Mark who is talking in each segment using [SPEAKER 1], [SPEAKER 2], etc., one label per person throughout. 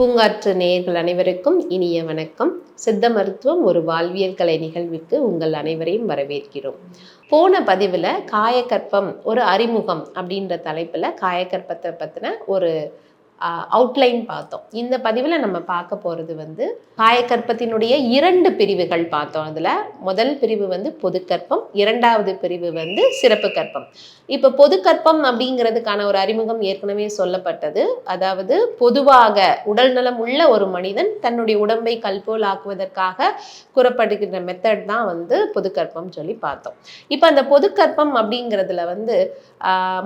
[SPEAKER 1] பூங்காற்று நேயர்கள் அனைவருக்கும் இனிய வணக்கம். சித்த மருத்துவம் ஒரு வாழ்வியல் கலை நிகழ்வுக்கு உங்கள் அனைவரையும் வரவேற்கிறோம். போன பதிவில் காயக்கற்பம் ஒரு அறிமுகம் அப்படின்ற தலைப்பில் காயக்கற்பத்தை பற்றின ஒரு அவுட்லைன் பார்த்தோம். இந்த பதிவில் நம்ம பார்க்க போகிறது வந்து காயக்கற்பத்தினுடைய இரண்டு பிரிவுகள் பார்த்தோம். அதில் முதல் பிரிவு வந்து பொதுக்கற்பம் இரண்டாவது பிரிவு வந்து சிறப்பு கற்பம். இப்போ பொதுக்கற்பம் அப்படிங்கிறதுக்கான ஒரு அறிமுகம் ஏற்கனவே சொல்லப்பட்டது. அதாவது பொதுவாக உடல் நலம் உள்ள ஒரு மனிதன் தன்னுடைய உடம்பை கல்போல் ஆக்குவதற்காக கூறப்படுகின்ற மெத்தட் தான் வந்து பொதுக்கற்பம் சொல்லி பார்த்தோம். இப்போ அந்த பொதுக்கற்பம் அப்படிங்கிறதுல வந்து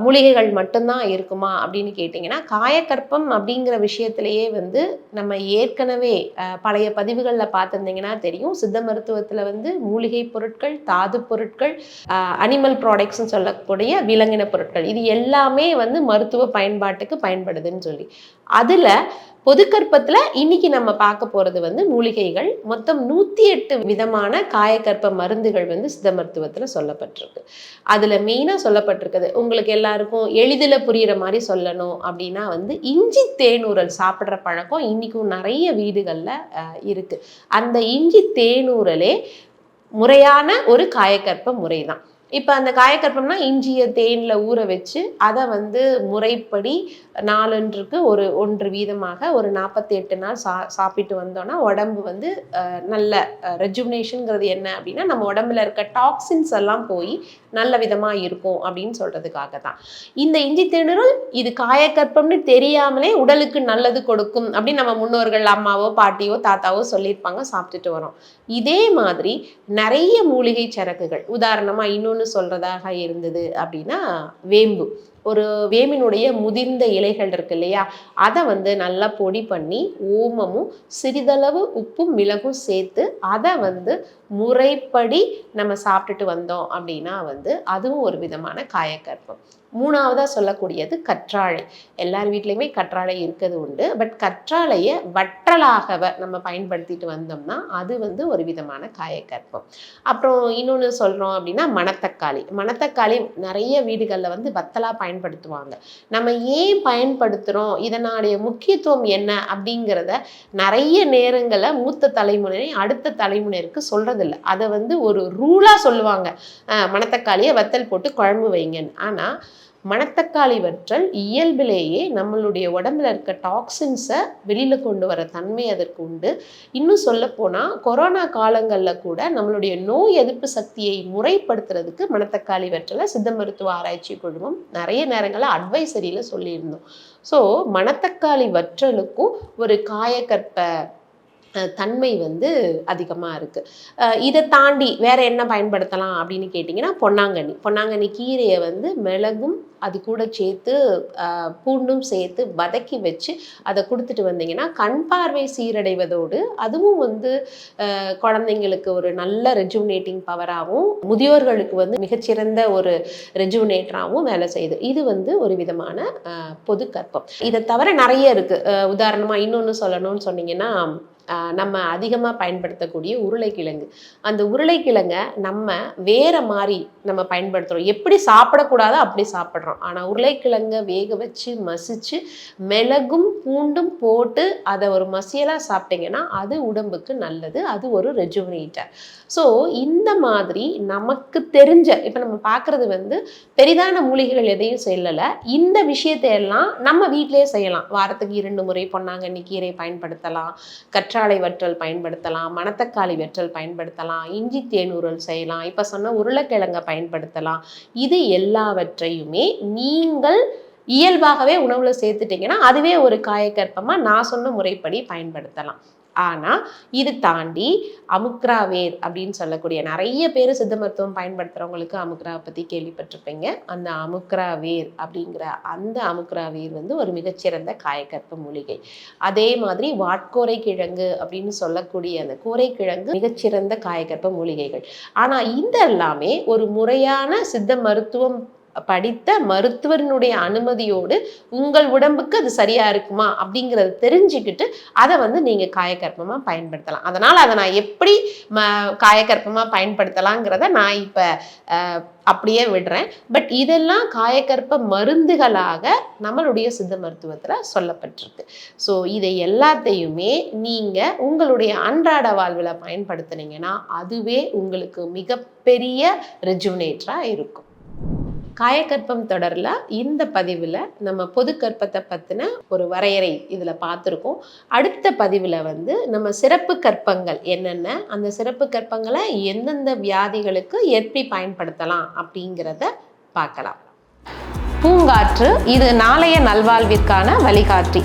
[SPEAKER 1] மூலிகைகள் மட்டும்தான் இருக்குமா அப்படின்னு கேட்டிங்கன்னா காயக்கற்பம் அப்படிங்கிற விஷயத்திலேயே வந்து நம்ம ஏற்கனவே ஆஹ், பழைய பதிவுகளில் பார்த்துருந்தீங்கன்னா தெரியும். சித்த மருத்துவத்தில் வந்து மூலிகை பொருட்கள் தாது பொருட்கள் அனிமல் ப்ராடக்ட்ஸ்னு சொல்லக்கூடிய விலங்கின பொருட்கள். இது எல்லாமே வந்து மருத்துவ பயன்பாட்டுக்கு பயன்படுதுன்னு சொல்லி. அதில் பொதுக்கற்பத்தில் இன்னைக்கு நம்ம பார்க்க போகிறது வந்து மூலிகைகள். மொத்தம் நூற்றி எட்டு விதமான காயக்கற்ப மருந்துகள் வந்து சித்த மருத்துவத்தில் சொல்லப்பட்டிருக்கு. அதில் மெயினாக சொல்லப்பட்டிருக்குது. உங்களுக்கு எல்லாருக்கும் எளிதில் புரிகிற மாதிரி சொல்லணும் அப்படின்னா வந்து இஞ்சி தேனூரல் சாப்பிட்ற பழக்கம் இன்றைக்கும் நிறைய வீடுகளில் இருக்குது அந்த இஞ்சி தேனூரலே முறையான ஒரு காயக்கற்ப முறை தான் இப்போ அந்த காயக்கற்பம்னா இஞ்சியை தேனில் ஊற வச்சு அதை வந்து முறைப்படி நாளொன்றுக்கு ஒரு ஒன்று வீதமாக ஒரு நாற்பத்தி எட்டு நாள் சா சாப்பிட்டு வந்தோம்னா உடம்பு வந்து நல்ல ரெஜுமினேஷனுங்கிறது என்ன அப்படின்னா நம்ம உடம்புல இருக்க டாக்ஸின்ஸ் எல்லாம் போய் நல்ல விதமாக இருக்கும் அப்படின்னு சொல்கிறதுக்காக தான். இந்த இஞ்சி தேனூரல் இது காயக்கற்பம்னு தெரியாமலே உடலுக்கு நல்லது கொடுக்கும் அப்படின்னு நம்ம முன்னோர்கள் அம்மாவோ பாட்டியோ தாத்தாவோ சொல்லியிருப்பாங்க சாப்பிட்டுட்டு வரோம். இதே மாதிரி நிறைய மூலிகை சரக்குகள் உதாரணமாக இன்னொன்று சொல்கிறதாக இருந்தது அப்படின்னா வேம்பு. ஒரு வேம்பினுடைய முதிர்ந்த இலைகள் இருக்கு இல்லையா? அதை வந்து நல்லா பொடி பண்ணி ஓமமும் சிறிதளவு உப்பும் மிளகும் சேர்த்து அதை வந்து முறைப்படி நம்ம சாப்பிட்டுட்டு வந்தோம் அப்படின்னா வந்து அதுவும் ஒரு விதமான காயக்கற்பம். மூணாவதாக சொல்லக்கூடியது கற்றாழை. எல்லார் வீட்லேயுமே கற்றாழை இருக்கிறது உண்டு. பட் கற்றாழையை வற்றலாகவ நம்ம பயன்படுத்திட்டு வந்தோம்னா அது வந்து ஒரு விதமான காயக்கற்பம். அப்புறம் இன்னொன்று சொல்கிறோம் அப்படின்னா மணத்தக்காளி. மணத்தக்காளி நிறைய வீடுகளில் வந்து வத்தலாக பயன்படுத்துவாங்க. நம்ம ஏன் பயன்படுத்துகிறோம் இதனுடைய முக்கியத்துவம் என்ன? அப்படிங்கிறத நிறைய நேரங்களை மூத்த தலைமுறை அடுத்த தலைமுறைக்கு சொல்கிறதில்ல அதை வந்து ஒரு ரூலாக சொல்லுவாங்க. மணத்தக்காளியை வத்தல் போட்டு குழம்பு வைங்கன்னு. ஆனால் மணத்தக்காளி வற்றல் இயல்பிலேயே நம்மளுடைய உடம்புல இருக்க டாக்ஸின்ஸை வெளியில் கொண்டு வர தன்மை அதற்கு உண்டு. இன்னும் சொல்லப்போனால் கொரோனா காலங்களில் கூட நம்மளுடைய நோய் எதிர்ப்பு சக்தியை முறைப்படுத்துறதுக்கு மணத்தக்காளி வற்றலை சித்த மருத்துவ ஆராய்ச்சி குழுமம் நிறைய நேரங்களில் அட்வைசரியில் சொல்லியிருந்தோம். ஸோ மணத்தக்காளி வற்றலுக்கும் ஒரு காயக்கற்ப தன்மை வந்து அதிகமாக இருக்குது இதை தாண்டி வேற என்ன பயன்படுத்தலாம் அப்படின்னு கேட்டிங்கன்னா பொன்னாங்கண்ணி. பொன்னாங்கண்ணி கீரையை வந்து மிளகும் அது கூட சேர்த்து பூண்டும் சேர்த்து வதக்கி வச்சு அதை கொடுத்துட்டு வந்தீங்கன்னா கண் பார்வை சீரடைவதோடு அதுவும் வந்து குழந்தைங்களுக்கு ஒரு நல்ல ரெஜுனேட்டிங் பவராகவும் முதியோர்களுக்கு வந்து மிகச்சிறந்த ஒரு ரெஜுனேட்டராகவும் வேலை செய்யுது. இது வந்து ஒரு விதமான பொது கற்பம் இதை தவிர நிறைய இருக்குது உதாரணமாக இன்னொன்று சொல்லணும்னு சொன்னீங்கன்னா நம்ம அதிகமாக பயன்படுத்தக்கூடிய உருளைக்கிழங்கு. அந்த உருளைக்கிழங்கை நம்ம வேறு மாதிரி நம்ம பயன்படுத்துகிறோம் எப்படி சாப்பிடக்கூடாதோ அப்படி சாப்பிட்றோம். ஆனால் உருளைக்கிழங்கை வேக வச்சு மசிச்சு மிளகும் பூண்டும் போட்டு அதை ஒரு மசியலாக சாப்பிட்டீங்கன்னா அது உடம்புக்கு நல்லது. அது ஒரு ரெஜுவனேட்டர் ஸோ இந்த மாதிரி நமக்கு தெரிஞ்ச இப்போ நம்ம பார்க்குறது வந்து பெரிதான மூலிகைகள் எதையும் செல்லலை இந்த விஷயத்தை எல்லாம் நம்ம வீட்டிலேயே செய்யலாம். வாரத்துக்கு இரண்டு முறை பொன்னாங்கண்ணி கீரை பயன்படுத்தலாம். கற்றாழை வற்றல் பயன்படுத்தலாம் மணத்தக்காளி வற்றல் பயன்படுத்தலாம் இஞ்சி தேனூரல் செய்யலாம் இப்போ சொன்ன உருளைக்கிழங்கை பயன்படுத்தலாம். இது எல்லாவற்றையுமே நீங்கள் இயல்பாகவே உணவில் சேர்த்துட்டிங்கன்னா அதுவே ஒரு காயக்கற்பமாக நான் சொன்ன முறைப்படி பயன்படுத்தலாம். ஆனால் இது தாண்டி அமுக்ரா வேர் அப்படின்னு சொல்லக்கூடிய நிறைய பேர் சித்த மருத்துவம் பயன்படுத்துறவங்களுக்கு அமுக்ராவை பத்தி கேள்விப்பட்டிருப்பீங்க. அந்த அமுக்ரா வேர் அப்படிங்கிற அந்த அமுக்ரா வேர் வந்து ஒரு மிகச்சிறந்த காயக்கற்ப மூலிகை. அதே மாதிரி வாட்கோரை கிழங்கு அப்படின்னு சொல்லக்கூடிய அந்த கோரைக்கிழங்கு மிகச்சிறந்த காயக்கற்ப மூலிகைகள். ஆனால் இந்த எல்லாமே ஒரு முறையான சித்த மருத்துவம் படித்த மருத்துவரினுடைய அனுமதியோடு உங்கள் உடம்புக்கு அது சரியா இருக்குமா அப்படிங்கிறத தெரிஞ்சுக்கிட்டு அதை வந்து நீங்க காயக்கற்பமா பயன்படுத்தலாம். அதனால அதை நான் எப்படி ம காயக்கற்பமா பயன்படுத்தலாங்கிறத நான் இப்ப அப்படியே விடுறேன். பட் இதெல்லாம் காயக்கற்ப மருந்துகளாக நம்மளுடைய சித்த மருத்துவத்தில் சொல்லப்பட்டிருக்கு. ஸோ இதை எல்லாத்தையுமே நீங்கள் உங்களுடைய அன்றாட வாழ்வில் பயன்படுத்துனீங்கன்னா அதுவே உங்களுக்கு மிகப்பெரிய ரெஜுனேட்டராக இருக்கும். காயக்கற்பம் தொடரில் இந்த பதிவில் நம்ம பொது கற்பத்தை பற்றின ஒரு வரையறை இதில் பார்த்துருக்கோம் அடுத்த பதிவில் வந்து நம்ம சிறப்பு கற்பங்கள் என்னென்ன அந்த சிறப்பு கற்பங்களை எந்தெந்த வியாதிகளுக்கு எப்படி பயன்படுத்தலாம் அப்படிங்கிறத பார்க்கலாம். பூங்காற்று இது நாளைய நல்வாழ்விற்கான வழிகாட்டி.